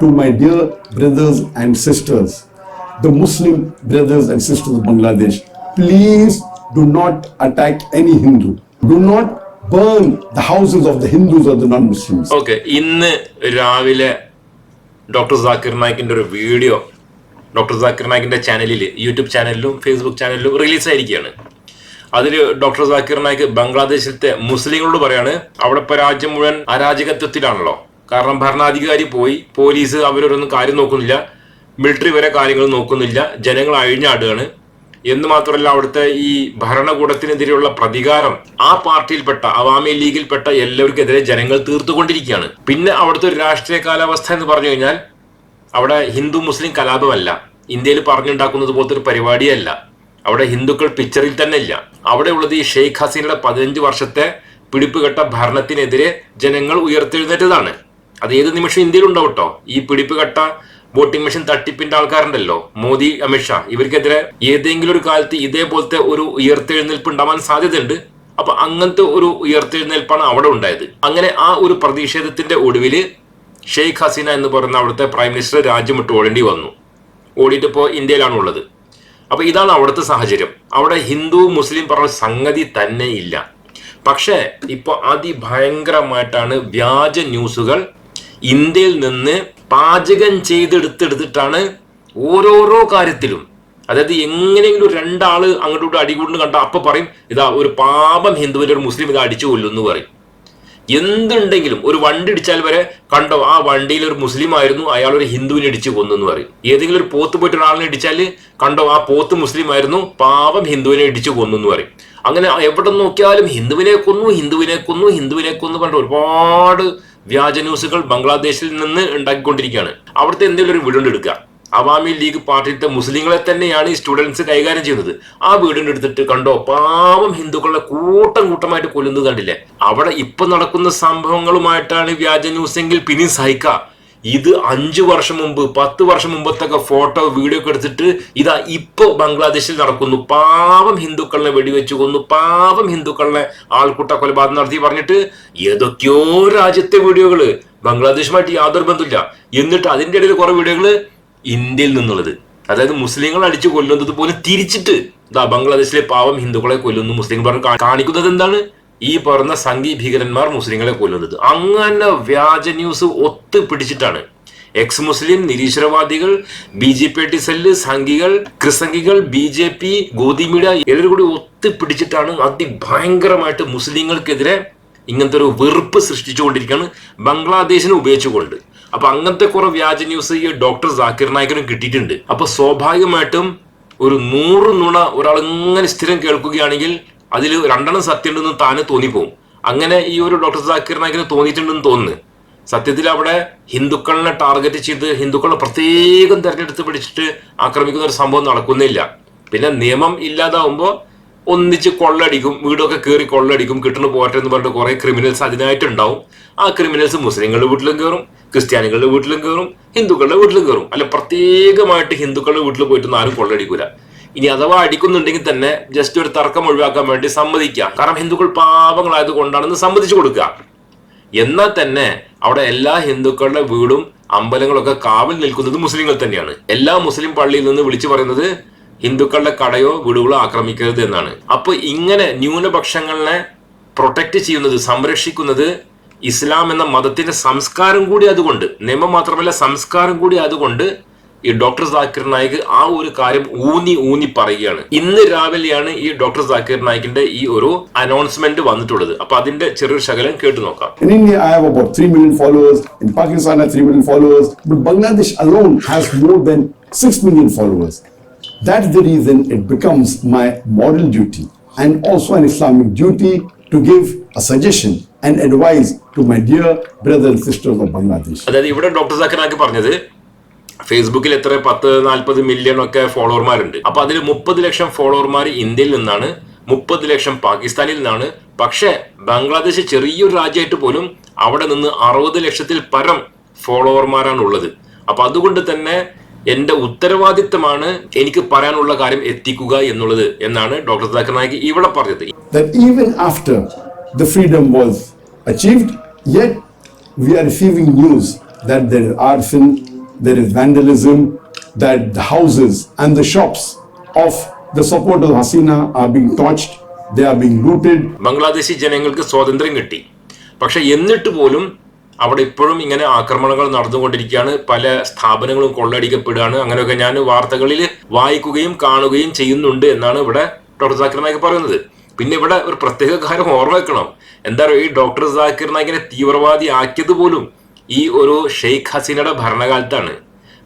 to my dear brothers and sisters, the Muslim brothers and sisters of Bangladesh, please do not attack any Hindu. Do not burn the houses of the Hindus or the non-Muslims. Okay, ഇന്ന് രാവിലെ doctor Zakir നായിക്കിന്റെ ഒരു video doctor Zakir നായിക്കിന്റെ ചാനലിൽ YouTube ചാനലിലും Facebook ചാനലിലും release ആയിരിക്കുകയാണ് അതിൽ doctor Zakir Naik ബംഗ്ലാദേശിലത്തെ മുസ്ലിങ്ങളോട് പറയാണ് അവിടെ ഇപ്പൊ രാജ്യം മുഴുവൻ കാരണം ഭരണാധികാരി പോയി പോലീസ് അവരോടൊന്നും കാര്യം നോക്കുന്നില്ല. മിലിറ്ററി വരെ കാര്യങ്ങൾ നോക്കുന്നില്ല. ജനങ്ങൾ അഴിഞ്ഞാടുകയാണ് എന്ന് മാത്രമല്ല അവിടുത്തെ ഈ ഭരണകൂടത്തിനെതിരെയുള്ള പ്രതികാരം ആ പാർട്ടിയിൽപ്പെട്ട അവാമി ലീഗിൽപ്പെട്ട എല്ലാവർക്കെതിരെ ജനങ്ങൾ തീർത്തുകൊണ്ടിരിക്കുകയാണ്. പിന്നെ അവിടുത്തെ ഒരു രാഷ്ട്രീയ കാലാവസ്ഥ എന്ന് പറഞ്ഞു കഴിഞ്ഞാൽ അവിടെ ഹിന്ദു മുസ്ലിം കലാപമല്ല. ഇന്ത്യയിൽ പറഞ്ഞുണ്ടാക്കുന്നത് പോലത്തെ ഒരു പരിപാടിയല്ല. അവിടെ ഹിന്ദുക്കൾ പിക്ചറിൽ തന്നെ ഇല്ല. അവിടെ ഉള്ളത് ഈ ഷെയ്ഖ് ഹസീനയുടെ പതിനഞ്ച് വർഷത്തെ പിടിപ്പുകെട്ട ഭരണത്തിനെതിരെ ജനങ്ങൾ ഉയർത്തെഴുന്നേറ്റതാണ്. അത് ഏത് നിമിഷം ഇന്ത്യയിൽ ഉണ്ടാവും കേട്ടോ ഈ പിടിപ്പുകെട്ട വോട്ടിംഗ് മെഷീൻ തട്ടിപ്പിന്റെ ആൾക്കാരുണ്ടല്ലോ. മോദി അമിത്ഷാ ഇവർക്കെതിരെ ഏതെങ്കിലും ഒരു കാലത്ത് ഇതേപോലത്തെ ഒരു ഉയർത്തെഴുന്നേൽപ്പ് ഉണ്ടാവാൻ സാധ്യതയുണ്ട്. അപ്പൊ അങ്ങനത്തെ ഒരു ഉയർത്തെഴുന്നേൽപ്പാണ് അവിടെ ഉണ്ടായത്. അങ്ങനെ ആ ഒരു പ്രതിഷേധത്തിന്റെ ഒടുവിൽ ഷെയ്ഖ് ഹസീന എന്ന് പറയുന്ന അവിടുത്തെ പ്രൈം മിനിസ്റ്റർ രാജ്യം വിട്ട് ഓടേണ്ടി വന്നു. ഓടിയിട്ടിപ്പോ ഇന്ത്യയിലാണ് ഉള്ളത്. അപ്പൊ ഇതാണ് അവിടുത്തെ സാഹചര്യം. അവിടെ ഹിന്ദു മുസ്ലിം പറഞ്ഞ സംഗതി തന്നെ ഇല്ല പക്ഷേ ഇപ്പോൾ അതിഭയങ്കരമായിട്ടാണ് വ്യാജ ന്യൂസുകൾ ഇന്ത്യയിൽ നിന്ന് പാചകം ചെയ്തെടുത്തെടുത്തിട്ടാണ് ഓരോരോ കാര്യത്തിലും. അതായത് എങ്ങനെയെങ്കിലും രണ്ടാൾ അങ്ങോട്ടും ഇങ്ങോട്ടും അടികൂടുന്നു കണ്ട അപ്പൊ പറയും ഇതാ ഒരു പാപം ഹിന്ദുവിന്റെ ഒരു മുസ്ലിം ഇത് അടിച്ചു കൊല്ലുന്നു പറയും. എന്തുണ്ടെങ്കിലും ഒരു വണ്ടി ഇടിച്ചാൽ വരെ കണ്ടോ ആ വണ്ടിയിൽ ഒരു മുസ്ലിം ആയിരുന്നു അയാൾ ഒരു ഹിന്ദുവിനെ ഇടിച്ചു കൊന്നു എന്ന് പറയും. ഏതെങ്കിലും ഒരു പോത്ത് പോയിട്ട് ഒരാളിനെ ഇടിച്ചാൽ കണ്ടോ ആ പോത്ത് മുസ്ലിം ആയിരുന്നു പാപം ഹിന്ദുവിനെ ഇടിച്ചു കൊന്നു എന്ന് പറയും. അങ്ങനെ എവിടെ നോക്കിയാലും ഹിന്ദുവിനെ കൊന്നു ഹിന്ദുവിനെ കൊന്നു ഹിന്ദുവിനെ കൊന്നു കണ്ട ഒരുപാട് വ്യാജ ന്യൂസുകൾ ബംഗ്ലാദേശിൽ നിന്ന് ഉണ്ടാക്കിക്കൊണ്ടിരിക്കുകയാണ്. അവിടുത്തെ എന്തെങ്കിലും ഒരു വീടുണ്ട് എടുക്കുക. അവാമി ലീഗ് പാർട്ടിയിലത്തെ മുസ്ലിങ്ങളെ തന്നെയാണ് ഈ സ്റ്റുഡൻസ് കൈകാര്യം ചെയ്യുന്നത്. ആ വീടിന്റെ എടുത്തിട്ട് കണ്ടോ പാവം ഹിന്ദുക്കളുടെ കൂട്ടം കൂട്ടമായിട്ട് കൊല്ലുന്നത് കണ്ടില്ലേ? അവിടെ ഇപ്പൊ നടക്കുന്ന സംഭവങ്ങളുമായിട്ടാണ് വ്യാജ ന്യൂസ് എങ്കിൽ പിന്നെയും സഹിക്ക ഇത് അഞ്ചു വർഷം മുമ്പ് പത്ത് വർഷം മുമ്പത്തൊക്കെ ഫോട്ടോ വീഡിയോ ഒക്കെ എടുത്തിട്ട് ഇതാ ഇപ്പൊ ബംഗ്ലാദേശിൽ നടക്കുന്നു. പാവം ഹിന്ദുക്കളെ വെടിവെച്ചു കൊന്നു. പാവം ഹിന്ദുക്കളെ ആൾക്കൂട്ട കൊലപാതകം നടത്തി പറഞ്ഞിട്ട് ഏതൊക്കെയോ രാജ്യത്തെ വീഡിയോകൾ ബംഗ്ലാദേശുമായിട്ട് യാതൊരു ബന്ധമില്ല എന്നിട്ട് അതിന്റെ ഇടയിൽ കുറേ വീഡിയോകൾ ഇന്ത്യയിൽ നിന്നുള്ളത്. അതായത് മുസ്ലിങ്ങൾ അടിച്ചു കൊല്ലുന്നത് പോലെ തിരിച്ചിട്ട് ഇതാ ബംഗ്ലാദേശിലെ പാവം ഹിന്ദുക്കളെ കൊല്ലുന്നു മുസ്ലിം പറഞ്ഞ് കാണിക്കുന്നത് എന്താണ്? ഈ പറഞ്ഞ സംഘി ഭീകരന്മാർ മുസ്ലിങ്ങളെ കൊല്ലുന്നത്. അങ്ങനെ വ്യാജ ന്യൂസ് ഒത്തു പിടിച്ചിട്ടാണ്. എക്സ് മുസ്ലിം നിരീശ്വരവാദികൾ B J P T cell സംഘികൾ ക്രിസംഘികൾ B J P Godi media എല്ലാവരും കൂടി ഒത്തു പിടിച്ചിട്ടാണ് അതിഭയങ്കരമായിട്ട് മുസ്ലിങ്ങൾക്കെതിരെ ഇങ്ങനത്തെ ഒരു വെറുപ്പ് സൃഷ്ടിച്ചുകൊണ്ടിരിക്കുകയാണ് ബംഗ്ലാദേശിനെ ഉപയോഗിച്ചുകൊണ്ട്. അപ്പൊ അങ്ങനത്തെ കുറെ വ്യാജ ന്യൂസ് ഈ ഡോക്ടർ ജാക്കിർ നായിക്കിനും കിട്ടിയിട്ടുണ്ട്. അപ്പൊ സ്വാഭാവികമായിട്ടും ഒരു നൂറ് നുണ ഒരാൾ ഇങ്ങനെ സ്ഥിരം കേൾക്കുകയാണെങ്കിൽ അതിൽ രണ്ടെണ്ണം സത്യം ഉണ്ടെന്ന് താനെ തോന്നിപ്പോവും. അങ്ങനെ ഈ ഒരു ഡോക്ടർ സാക്കിർ നായിക്കിന് തോന്നിയിട്ടുണ്ടെന്ന് തോന്നുന്നു. സത്യത്തിൽ അവിടെ ഹിന്ദുക്കളെ ടാർഗറ്റ് ചെയ്ത് ഹിന്ദുക്കളെ പ്രത്യേകം തെരഞ്ഞെടുത്ത് പിടിച്ചിട്ട് ആക്രമിക്കുന്ന ഒരു സംഭവം നടക്കുന്നില്ല. പിന്നെ നിയമം ഇല്ലാതാവുമ്പോൾ ഒന്നിച്ച് കൊള്ളടിക്കും വീടൊക്കെ കയറി കൊള്ളടിക്കും കിട്ടണ പോട്ടെ എന്ന് പറഞ്ഞിട്ട് കുറെ ക്രിമിനൽസ് അതിനായിട്ടുണ്ടാവും. ആ ക്രിമിനൽസ് മുസ്ലിങ്ങളുടെ വീട്ടിലും കയറും ക്രിസ്ത്യാനികളുടെ വീട്ടിലും കയറും ഹിന്ദുക്കളുടെ വീട്ടിലും കയറും അല്ല പ്രത്യേകമായിട്ട് ഹിന്ദുക്കളുടെ വീട്ടിൽ പോയിട്ടൊന്നും ആരും കൊള്ളടിക്കൂല. ഇനി അഥവാ അടിക്കുന്നുണ്ടെങ്കിൽ തന്നെ ജസ്റ്റ് ഒരു തർക്കം ഒഴിവാക്കാൻ വേണ്ടി സമ്മതിക്കുക. കാരണം ഹിന്ദുക്കൾ പാപങ്ങളായത് കൊണ്ടാണെന്ന് സമ്മതിച്ചു കൊടുക്കുക. എന്നാൽ തന്നെ അവിടെ എല്ലാ ഹിന്ദുക്കളുടെ വീടും അമ്പലങ്ങളൊക്കെ കാവൽ നിൽക്കുന്നത് മുസ്ലിങ്ങൾ തന്നെയാണ്. എല്ലാ മുസ്ലിം പള്ളിയിൽ നിന്ന് വിളിച്ചു പറയുന്നത് ഹിന്ദുക്കളുടെ കടയോ വീടുകളോ ആക്രമിക്കരുത് എന്നാണ്. അപ്പോൾ ഇങ്ങനെ ന്യൂനപക്ഷങ്ങളെ പ്രൊട്ടക്റ്റ് ചെയ്യുന്നത് സംരക്ഷിക്കുന്നത് ഇസ്ലാം എന്ന മതത്തിന്റെ സംസ്കാരം കൂടി അതുകൊണ്ട് നിയമം മാത്രമല്ല സംസ്കാരം കൂടി അതുകൊണ്ട് ഈ ഡോക്ടർ ജാക്കിർ നായിക് ആ ഒരു കാര്യം ഊന്നി ഊന്നി പറയുകയാണ് ഇന്ന് രാവിലെയാണ് ഈ ഡോക്ടർ ജാക്കിർ നായിക്കിന്റെ ഈ ഒരു അനൗൺസ്മെന്റ് വന്നിട്ടുള്ളത് അപ്പൊ അതിന്റെ ചെറിയൊരു ശകലം കേട്ടു നോക്കാം In India, I have about 3 million followers. In Pakistan, I have 3 million followers. But Bangladesh alone has more than 6 million followers. That's the reason it becomes my moral duty and also an Islamic duty to give a suggestion and advice to my dear brothers and sisters of Bangladesh. അതായത് ഇവിടെ doctor Zakir Naik പറഞ്ഞത് ഫേസ്ബുക്കിൽ എത്ര പത്ത് നാൽപ്പത് million ഒക്കെ ഫോളോവർമാരുണ്ട്. അപ്പൊ അതിൽ മുപ്പത് ലക്ഷം ഫോളോവർമാർ ഇന്ത്യയിൽ നിന്നാണ് മുപ്പത് ലക്ഷം പാകിസ്ഥാനിൽ നിന്നാണ്. പക്ഷേ ബംഗ്ലാദേശ് ചെറിയൊരു രാജ്യമായിട്ട് പോലും അവിടെ നിന്ന് അറുപത് ലക്ഷത്തിൽ പരം ഫോളോവർമാരാണ് ഉള്ളത് അപ്പൊ അതുകൊണ്ട് തന്നെ എന്റെ ഉത്തരവാദിത്തമാണ് എനിക്ക് പറയാനുള്ള കാര്യം എത്തിക്കുക എന്നുള്ളത് എന്നാണ് ഡോക്ടർ സുധാകർ നായിക്ക് ഇവിടെ പറഞ്ഞത്. Achieved, yet we are receiving news that there is arson, there is vandalism, that the houses and the shops of the supporters of Hasina are being torched, they are being looted, Bangladeshi ജനങ്ങൾക്ക് സ്വാതന്ത്ര്യം കിട്ടി. പക്ഷെ എന്നിട്ട് പോലും അവിടെ ഇപ്പോഴും ഇങ്ങനെ ആക്രമണങ്ങൾ നടന്നുകൊണ്ടിരിക്കുകയാണ്. പല സ്ഥാപനങ്ങളും കൊള്ളയടിക്കപ്പെടുകയാണ്. അങ്ങനെയൊക്കെ ഞാൻ വാർത്തകളിൽ വായിക്കുകയും കാണുകയും ചെയ്യുന്നുണ്ട് എന്നാണ് ഇവിടെ ഡോക്ടർ സാക്കിർ നായിക്ക് പറയുന്നത്. പിന്നെ ഇവിടെ ഒരു പ്രത്യേക കാര്യം ഓർമ്മ വെക്കണം. എന്താ പറയുക ഈ ഡോക്ടർ സാക്കിർ നായിക്കിനെ തീവ്രവാദി ആക്കിയത് പോലും ഈ ഒരു ഷെയ്ഖ് ഹസീനയുടെ ഭരണകാലത്താണ്.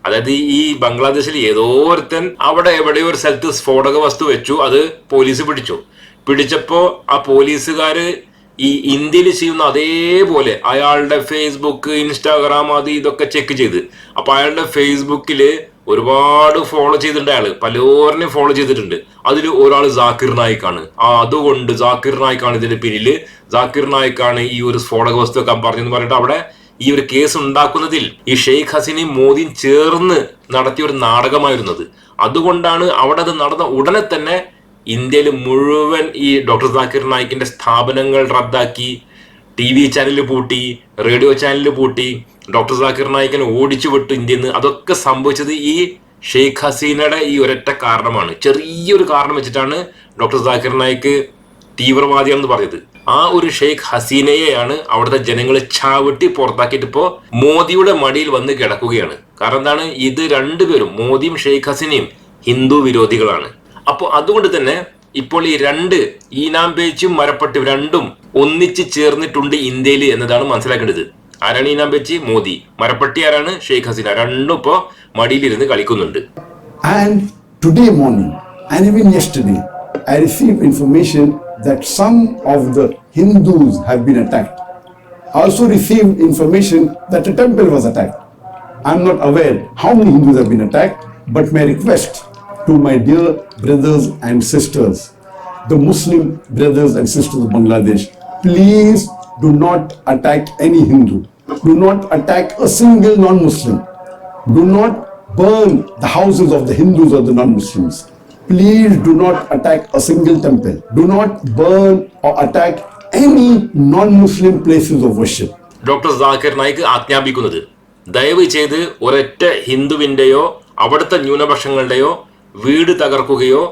അതായത് ഈ ബംഗ്ലാദേശിൽ ഏതോ ഒരുത്തൻ അവിടെ എവിടെയോ ഒരു സ്ഥലത്ത് സ്ഫോടക വസ്തു വെച്ചു അത് പോലീസ് പിടിച്ചു. പിടിച്ചപ്പോ ആ പോലീസുകാർ ഈ ഇന്ത്യയിൽ ചെയ്യുന്ന അതേപോലെ അയാളുടെ ഫേസ്ബുക്ക് ഇൻസ്റ്റാഗ്രാം അത് ഇതൊക്കെ ചെക്ക് ചെയ്ത്. അപ്പൊ അയാളുടെ ഫേസ്ബുക്കിൽ ഒരുപാട് ഫോളോ ചെയ്തിട്ടുണ്ട് അയാൾ പലോറിനെ ഫോളോ ചെയ്തിട്ടുണ്ട്. അതിൽ ഒരാൾ ജാക്കിർ നായിക്കാണ്. ആ അതുകൊണ്ട് ജാക്കിർ നായിക്കാണ് ഇതിന്റെ പിന്നിൽ ജാക്കിർ നായിക്കാണ് ഈ ഒരു സ്ഫോടക വസ്തു ഒക്കെ പറഞ്ഞെന്ന് പറഞ്ഞിട്ട് അവിടെ ഈ ഒരു കേസ് ഉണ്ടാക്കുന്നതിൽ ഈ ഷെയ്ഖ് ഹസീനയും മോദിയും ചേർന്ന് നടത്തിയ ഒരു നാടകമായിരുന്നത്. അതുകൊണ്ടാണ് അവിടെ അത് നടന്ന ഉടനെ തന്നെ ഇന്ത്യയിൽ മുഴുവൻ ഈ ഡോക്ടർ സാക്കിർ നായിക്കിന്റെ സ്ഥാപനങ്ങൾ റദ്ദാക്കി ടി വി ചാനൽ പൂട്ടി റേഡിയോ ചാനൽ പൂട്ടി ഡോക്ടർ സാക്കിർ നായിക്കിനെ ഓടിച്ചു വിട്ടു ഇന്ത്യയിൽ നിന്ന്. അതൊക്കെ സംഭവിച്ചത് ഈ ഷെയ്ഖ് ഹസീനയുടെ ഈ ഒരൊറ്റ കാരണമാണ്. ചെറിയൊരു കാരണം വെച്ചിട്ടാണ് ഡോക്ടർ സാക്കിർ നായിക്ക് തീവ്രവാദിയാണെന്ന് പറഞ്ഞത്. ആ ഒരു ഷെയ്ഖ് ഹസീനയെയാണ് അവിടുത്തെ ജനങ്ങൾ ചാവിട്ടി പുറത്താക്കിയിട്ട് ഇപ്പോ മോദിയുടെ മടിയിൽ വന്ന് കിടക്കുകയാണ്. കാരണം എന്താണ്? ഇത് രണ്ടുപേരും മോദിയും ഷെയ്ഖ് ഹസീനയും ഹിന്ദു വിരോധികളാണ്. അപ്പോൾ അതുകൊണ്ട് തന്നെ ഇപ്പോൾ ഈ രണ്ട് ഈനാം പേച്ചും മരപ്പട്ടും രണ്ടും ഒന്നിച്ച് ചേർന്നിട്ടുണ്ട് ഇന്ത്യയിൽ എന്നതാണ് മനസ്സിലാക്കേണ്ടത്. ആരാണ് ഈനാം പേച്ചി? മോദി. മരപ്പട്ടി ആരാണ്? ഷെയ്ഖ് ഹസീന. രണ്ടും ഇപ്പോ മടിയിലിരുന്ന് കളിക്കുന്നുണ്ട്. And today morning and even yesterday I received information that some of the Hindus have been attacked. I also received information that a temple was attacked. I'm not aware how many Hindus have been attacked, but my request to my dear brothers and sisters, the Muslim brothers and sisters of Bangladesh, please do not attack any Hindu. Do not attack a single non Muslim. Do not burn the houses of the Hindus or the non Muslims. Please do not attack a single temple. Do not burn or attack any non Muslim places of worship. Doctor Zakir Naik ആജ്ഞാപിക്കുന്നത്. ദയവ് ചെയ്ത് ഒരൊറ്റ ഹിന്ദുവിന്റെയോ അവിടുത്തെ ന്യൂനപക്ഷങ്ങളുടെയോ വീട് തകർക്കുകയോ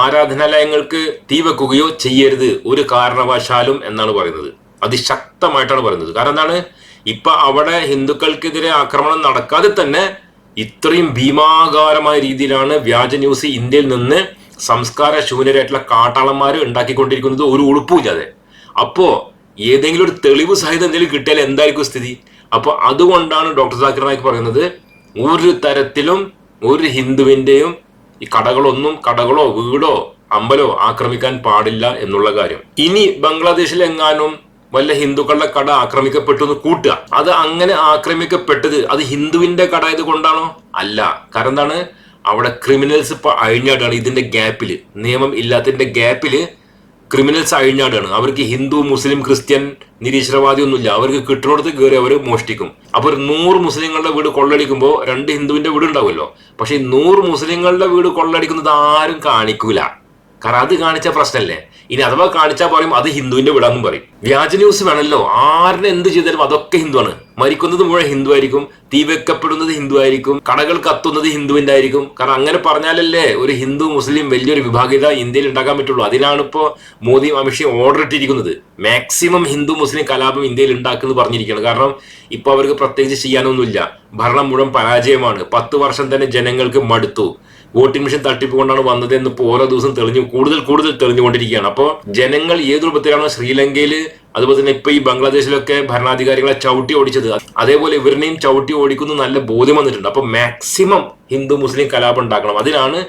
ആരാധനാലയങ്ങൾക്ക് തീ വെക്കുകയോ ചെയ്യരുത്. ഒരു കാരണവശാലും എന്നാണ് പറയുന്നത്. അതിശക്തമായിട്ടാണ് പറയുന്നത്. കാരണം എന്താണ്? ഇപ്പൊ അവിടെ ഹിന്ദുക്കൾക്കെതിരെ ആക്രമണം നടക്കാതെ തന്നെ ഇത്രയും ഭീമാകാരമായ രീതിയിലാണ് വ്യാജ ന്യൂസ് ഇന്ത്യയിൽ നിന്ന് സംസ്കാര ശൂന്യരായിട്ടുള്ള കാട്ടാളന്മാർ ഉണ്ടാക്കിക്കൊണ്ടിരിക്കുന്നത് ഒരു ഉളുപ്പുമില്ലാതെ അപ്പോ ഏതെങ്കിലും ഒരു തെളിവ് സഹിതം എന്തെങ്കിലും കിട്ടിയാൽ എന്തായിരിക്കും സ്ഥിതി? അപ്പോൾ അതുകൊണ്ടാണ് ഡോക്ടർ സാക്കിർ നായിക്ക് പറയുന്നത് ഒരു തരത്തിലും ഒരു ഹിന്ദുവിന്റെയും ഈ കടകളൊന്നും കടകളോ വീടോ അമ്പലോ ആക്രമിക്കാൻ പാടില്ല എന്നുള്ള കാര്യം. ഇനി ബംഗ്ലാദേശിൽ എങ്ങാനും വല്ല ഹിന്ദുക്കളുടെ കട ആക്രമിക്കപ്പെട്ടു എന്ന് കൂട്ടുക. അത് അങ്ങനെ ആക്രമിക്കപ്പെട്ടത് അത് ഹിന്ദുവിന്റെ കട ആയത് കൊണ്ടാണോ? അല്ല. കാരണം എന്താണ്? അവിടെ ക്രിമിനൽസ് ഇപ്പൊ അഴിഞ്ഞാടാണ് ഇതിന്റെ ഗ്യാപ്പിൽ നിയമം ഇല്ലാത്തതിന്റെ ഗ്യാപ്പിൽ ക്രിമിനൽസ് അഴിഞ്ഞാടാണ് അവർക്ക് ഹിന്ദു മുസ്ലിം ക്രിസ്ത്യൻ നിരീശ്വരവാദി ഒന്നുമില്ല അവർക്ക് കിട്ടുന്നിടത്ത് കയറി അവർ മോഷ്ടിക്കും. അപ്പോൾ ഒരു നൂറ് മുസ്ലിങ്ങളുടെ വീട് കൊള്ളടിക്കുമ്പോൾ രണ്ട് ഹിന്ദുവിന്റെ വീട് ഉണ്ടാവുമല്ലോ പക്ഷെ നൂറ് മുസ്ലിങ്ങളുടെ വീട് കൊള്ളടിക്കുന്നത് ആരും കാണിക്കൂല. കാരണം അത് കാണിച്ച പ്രശ്നമല്ലേ ഇനി അഥവാ കാണിച്ചാൽ പറയും അത് ഹിന്ദുവിന്റെ വിടാന്നും പറയും. വ്യാജ ന്യൂസ് വേണമല്ലോ ആരിനെ എന്ത് ചെയ്താലും അതൊക്കെ ഹിന്ദുവാണ്. മരിക്കുന്നത് മുഴുവൻ ഹിന്ദു ആയിരിക്കും. തീ വെക്കപ്പെടുന്നത് ഹിന്ദു ആയിരിക്കും. കടകൾ കത്തുന്നത് ഹിന്ദുവിന്റെ ആയിരിക്കും. കാരണം അങ്ങനെ പറഞ്ഞാലല്ലേ ഒരു ഹിന്ദു മുസ്ലിം വലിയൊരു വിഭാഗീയത ഇന്ത്യയിൽ ഉണ്ടാക്കാൻ പറ്റുള്ളൂ. അതിനാണ് ഇപ്പോൾ മോദിയും അമിത്ഷയും ഓർഡർ ഇട്ടിരിക്കുന്നത്. മാക്സിമം ഹിന്ദു മുസ്ലിം കലാപം ഇന്ത്യയിൽ ഉണ്ടാക്കുന്നത് പറഞ്ഞിരിക്കുകയാണ്. കാരണം ഇപ്പൊ അവർക്ക് പ്രത്യേകിച്ച് ചെയ്യാനൊന്നുമില്ല. ഭരണം മുഴുവൻ പരാജയമാണ്. പത്ത് വർഷം തന്നെ ജനങ്ങൾക്ക് മടുത്തു. വോട്ടിംഗ് മെഷീൻ തട്ടിപ്പ് കൊണ്ടാണ് വന്നത് എന്ന് ഇപ്പോൾ ഓരോ ദിവസം തെളിഞ്ഞു കൂടുതൽ കൂടുതൽ തെളിഞ്ഞുകൊണ്ടിരിക്കുകയാണ്. അപ്പോൾ ജനങ്ങൾ ഏത് രൂപത്തിലാണോ ശ്രീലങ്കയിൽ അതുപോലെ തന്നെ ഇപ്പൊ ഈ ബംഗ്ലാദേശിലൊക്കെ ഭരണാധികാരികളെ ചവിട്ടി ഓടിച്ചത്. അതേപോലെ ഇവരിനെയും ചവിട്ടി ഓടിക്കുന്നു നല്ല ബോധ്യം വന്നിട്ടുണ്ട്. അപ്പൊ മാക്സിമം ഹിന്ദു മുസ്ലിം കലാപം ഉണ്ടാക്കണം അതിനാണ്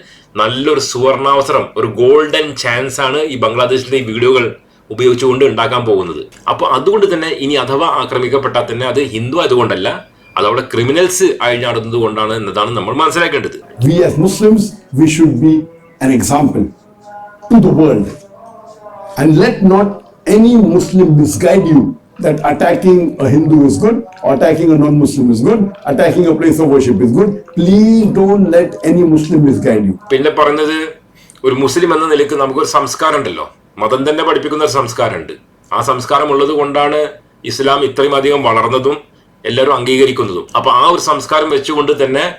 നല്ലൊരു സുവർണാവസരം ഒരു ഗോൾഡൻ ചാൻസ് ആണ് ഈ ബംഗ്ലാദേശിലെ ഈ വീഡിയോകൾ ഉപയോഗിച്ചുകൊണ്ട് ഉണ്ടാക്കാൻ പോകുന്നത്. അപ്പോൾ അതുകൊണ്ട് തന്നെ ഇനി അഥവാ ആക്രമിക്കപ്പെട്ടാൽ തന്നെ അത് ഹിന്ദു ആയതുകൊണ്ടല്ല അത് അവിടെ ക്രിമിനൽസ് അഴിഞ്ഞാടുന്നത് കൊണ്ടാണ് എന്നതാണ് നമ്മൾ മനസ്സിലാക്കേണ്ടത് We as Muslims, we should be an example to the world. And let not any Muslim misguide you that attacking a Hindu is good, attacking a non Muslim is good, attacking a place of worship is good. Please don't let any Muslim misguide you. പിന്നെ പറയുന്നത് ഒരു മുസ്ലിം എന്ന നിലയ്ക്ക് നമുക്കൊരു സംസ്കാരം ഉണ്ടല്ലോ മതം തന്നെ പഠിപ്പിക്കുന്ന ഒരു സംസ്കാരമുണ്ട് ആ സംസ്കാരം ഉള്ളത് കൊണ്ടാണ് ഇസ്ലാം ഇത്രയും അധികം വളർന്നതും എല്ലാവരും അംഗീകരിക്കുന്നതും. അപ്പൊ ആ ഒരു സംസ്കാരം വെച്ചുകൊണ്ട് തന്നെ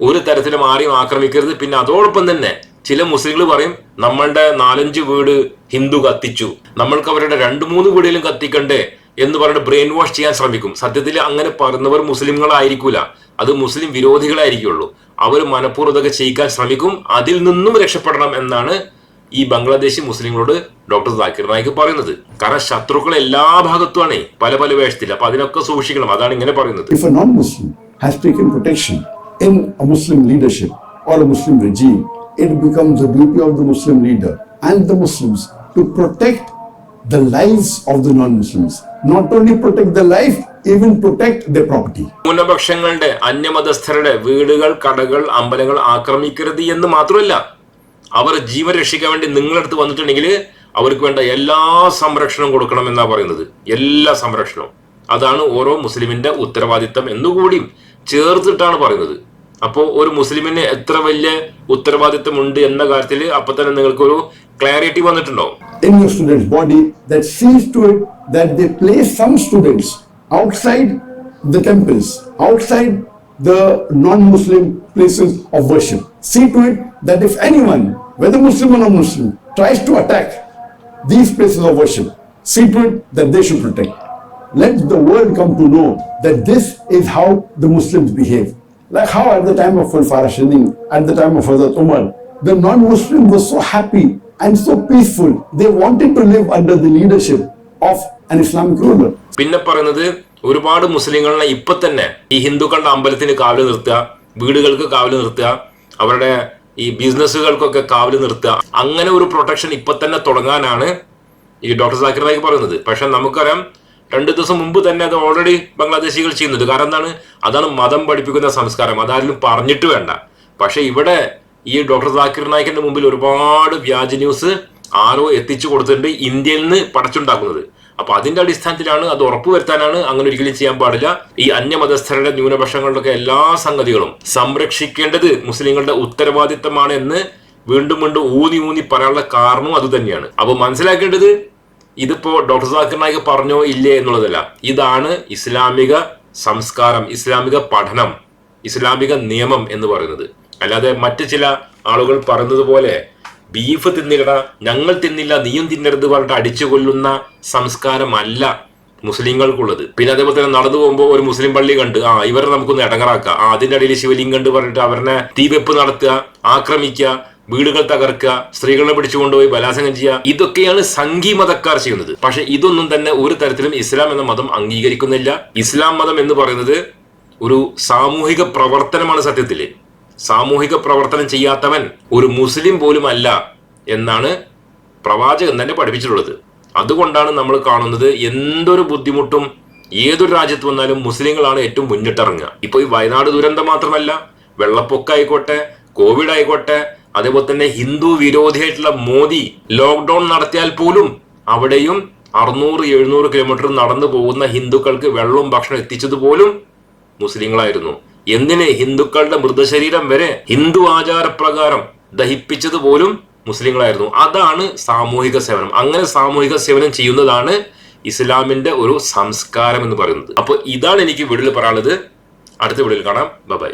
ഒരു തരത്തിലും ആരെയും ആക്രമിക്കരുത്. പിന്നെ അതോടൊപ്പം തന്നെ ചില മുസ്ലിങ്ങൾ പറയും നമ്മളുടെ നാലഞ്ച് വീട് ഹിന്ദു കത്തിച്ചു. നമ്മൾക്ക് അവരുടെ രണ്ട് മൂന്ന് വീടിലും കത്തിക്കണ്ടേ എന്ന് പറഞ്ഞിട്ട് ബ്രെയിൻ വാഷ് ചെയ്യാൻ ശ്രമിക്കും. സത്യത്തിൽ അങ്ങനെ പറയുന്നവർ മുസ്ലിങ്ങളായിരിക്കൂല. അത് മുസ്ലിം വിരോധികളായിരിക്കുള്ളൂ. അവർ മനഃപൂർവതൊക്കെ ചെയ്യിക്കാൻ ശ്രമിക്കും. അതിൽ നിന്നും രക്ഷപ്പെടണം എന്നാണ് ഈ ബംഗ്ലാദേശി മുസ്ലിങ്ങളോട് ഡോക്ടർ സാക്കിർ നായിക് പറയുന്നത് കാരണം ശത്രുക്കൾ എല്ലാ ഭാഗത്തുമാണ് പല പല വേഷത്തിൽ അപ്പൊ അതിനൊക്കെ സൂക്ഷിക്കണം അതാണ് ഇങ്ങനെ പറയുന്നത് If a non Muslim has taken protection in a Muslim leadership or a Muslim regime, it becomes the duty of the Muslim leader and the Muslims to protect the lives of the non Muslims. Not only protect the life, even protect their property. ന്യൂനപക്ഷങ്ങളുടെ അന്യമതസ്ഥരുടെ വീടുകൾ കടകൾ അമ്പലങ്ങൾ ആക്രമിക്കരുത് എന്ന് മാത്രമല്ല അവർ ജീവൻ രക്ഷിക്കാൻ വേണ്ടി നിങ്ങളടുത്ത് വന്നിട്ടുണ്ടെങ്കിൽ അവർക്ക് വേണ്ട എല്ലാ സംരക്ഷണവും കൊടുക്കണം എന്നാ പറയുന്നത്. എല്ലാ സംരക്ഷണവും. അതാണ് ഓരോ മുസ്ലിമിന്റെ ഉത്തരവാദിത്തം എന്നുകൂടിയും ചേർത്തിട്ടാണ് പറയുന്നത്. അപ്പോൾ ഒരു മുസ്ലിമിന് എത്ര വലിയ ഉത്തരവാദിത്തം ഉണ്ട് എന്ന കാര്യത്തിൽ അപ്പൊ തന്നെ നിങ്ങൾക്ക് ഒരു ക്ലാരിറ്റി വന്നിട്ടുണ്ടോ temples, outside the non-Muslim places of worship. See to it that if anyone, whether Muslim or non-Muslim, tries to attack these places of worship, it that they should protect. Let the world come to know that this is how the Muslims behave. Like how at the time of Al-Farashidin, at the time of Hazrat Umar, the non-Muslim was so happy and so peaceful. They wanted to live under the leadership of an Islamic ruler. പിന്നെ പറയുന്നത് ഒരുപാട് മുസ്ലിങ്ങളെ ഇപ്പൊ തന്നെ ഈ ഹിന്ദുക്കളുടെ അമ്പലത്തിന് കാവൽ നിർത്തുക വീടുകൾക്ക് കാവൽ നിർത്തുക അവരുടെ ഈ ബിസിനസ്സുകൾക്കൊക്കെ കാവൽ നിർത്തുക. അങ്ങനെ ഒരു പ്രൊട്ടക്ഷൻ ഇപ്പൊ തന്നെ തുടങ്ങാനാണ് ഈ ഡോക്ടർ സാക്കിർ നായിക് പറയുന്നത്. പക്ഷെ നമുക്കറിയാം രണ്ട് ദിവസം മുമ്പ് തന്നെ അത് ഓൾറെഡി ബംഗ്ലാദേശികൾ ചെയ്യുന്നുണ്ട്. കാരണം എന്താണ്? അതാണ് മതം പഠിപ്പിക്കുന്ന സംസ്കാരം. അതാരും പറഞ്ഞിട്ട് വേണ്ട. പക്ഷെ ഇവിടെ ഈ ഡോക്ടർ സാക്കിർ നായിക്കിന്റെ മുമ്പിൽ ഒരുപാട് വ്യാജ ന്യൂസ് ആരോ എത്തിച്ചു കൊടുത്തിട്ടുണ്ട് ഇന്ത്യയിൽ നിന്ന് പടച്ചുണ്ടാക്കുന്നത്. അപ്പൊ അതിന്റെ അടിസ്ഥാനത്തിലാണ് അത് ഉറപ്പുവരുത്താനാണ് അങ്ങനെ ഒരിക്കലും ചെയ്യാൻ പാടില്ല. ഈ അന്യമതസ്ഥരുടെ ന്യൂനപക്ഷങ്ങളുടെ എല്ലാ സംഗതികളും സംരക്ഷിക്കേണ്ടത് മുസ്ലിങ്ങളുടെ ഉത്തരവാദിത്തമാണ് എന്ന് വീണ്ടും വീണ്ടും ഊന്നി ഊന്നി പറയാനുള്ള കാരണവും അതുതന്നെയാണ് അപ്പോൾ അപ്പൊ മനസ്സിലാക്കേണ്ടത് ഇതിപ്പോ ഡോക്ടർ സാക്കിർ നായിക് പറഞ്ഞോ ഇല്ലേ എന്നുള്ളതല്ല. ഇതാണ് ഇസ്ലാമിക സംസ്കാരം ഇസ്ലാമിക പഠനം ഇസ്ലാമിക നിയമം എന്ന് പറയുന്നത്. അല്ലാതെ മറ്റു ചില ആളുകൾ പറയുന്നത് പോലെ ബീഫ് തിന്നിടണ ഞങ്ങൾ തിന്നില്ല നീയും തിന്നരുത് പറഞ്ഞിട്ട് അടിച്ചു കൊല്ലുന്ന സംസ്കാരമല്ല മുസ്ലിങ്ങൾക്കുള്ളത്. പിന്നെ അതേപോലെ തന്നെ നടന്നു പോകുമ്പോൾ ഒരു മുസ്ലിം പള്ളി കണ്ട് ആ ഇവരെ നമുക്കൊന്ന് ഇടങ്ങറാക്കാം. ആ അതിന്റെ ഇടയിൽ ശിവലിംഗം കണ്ട് പറഞ്ഞിട്ട് അവരെ തീവെപ്പ് നടത്തുക ആക്രമിക്കുക വീടുകൾ തകർക്കുക സ്ത്രീകളെ പിടിച്ചുകൊണ്ടുപോയി ബലാത്സംഗം ചെയ്യുക ഇതൊക്കെയാണ് സംഘി മതക്കാർ ചെയ്യുന്നത്. പക്ഷെ ഇതൊന്നും തന്നെ ഒരു തരത്തിലും ഇസ്ലാം എന്ന മതം അംഗീകരിക്കുന്നില്ല. ഇസ്ലാം മതം എന്ന് പറയുന്നത് ഒരു സാമൂഹിക പ്രവർത്തനമാണ് സത്യത്തിൽ. സാമൂഹിക പ്രവർത്തനം ചെയ്യാത്തവൻ ഒരു മുസ്ലിം പോലും അല്ല എന്നാണ് പ്രവാചകൻ തന്നെ പഠിപ്പിച്ചിട്ടുള്ളത്. അതുകൊണ്ടാണ് നമ്മൾ കാണുന്നത് എന്തൊരു ബുദ്ധിമുട്ടും ഏതൊരു രാജ്യത്ത് വന്നാലും മുസ്ലിങ്ങളാണ് ഏറ്റവും മുന്നിട്ടിറങ്ങുക. ഇപ്പൊ ഈ വയനാട് ദുരന്തം മാത്രമല്ല വെള്ളപ്പൊക്കായിക്കോട്ടെ കോവിഡ് ആയിക്കോട്ടെ അതേപോലെ തന്നെ ഹിന്ദു വിരോധിയായിട്ടുള്ള മോദി ലോക്ക്ഡൌൺ നടത്തിയാൽ പോലും അവിടെയും അറുന്നൂറ് എഴുന്നൂറ് കിലോമീറ്റർ നടന്നു പോകുന്ന ഹിന്ദുക്കൾക്ക് വെള്ളവും ഭക്ഷണം എത്തിച്ചത് പോലും മുസ്ലിങ്ങളായിരുന്നു. എന്തിന് ഹിന്ദുക്കളുടെ മൃതശരീരം വരെ ഹിന്ദു ആചാരപ്രകാരം ദഹിപ്പിച്ചത് പോലും മുസ്ലിങ്ങളായിരുന്നു. അതാണ് സാമൂഹിക സേവനം. അങ്ങനെ സാമൂഹിക സേവനം ചെയ്യുന്നതാണ് ഇസ്ലാമിന്റെ ഒരു സംസ്കാരം എന്ന് പറയുന്നത്. അപ്പോൾ ഇതാണ് എനിക്ക് വീട്ടിൽ പറയാനുള്ളത്. അടുത്ത വീഡിയോയിൽ കാണാം. ബൈ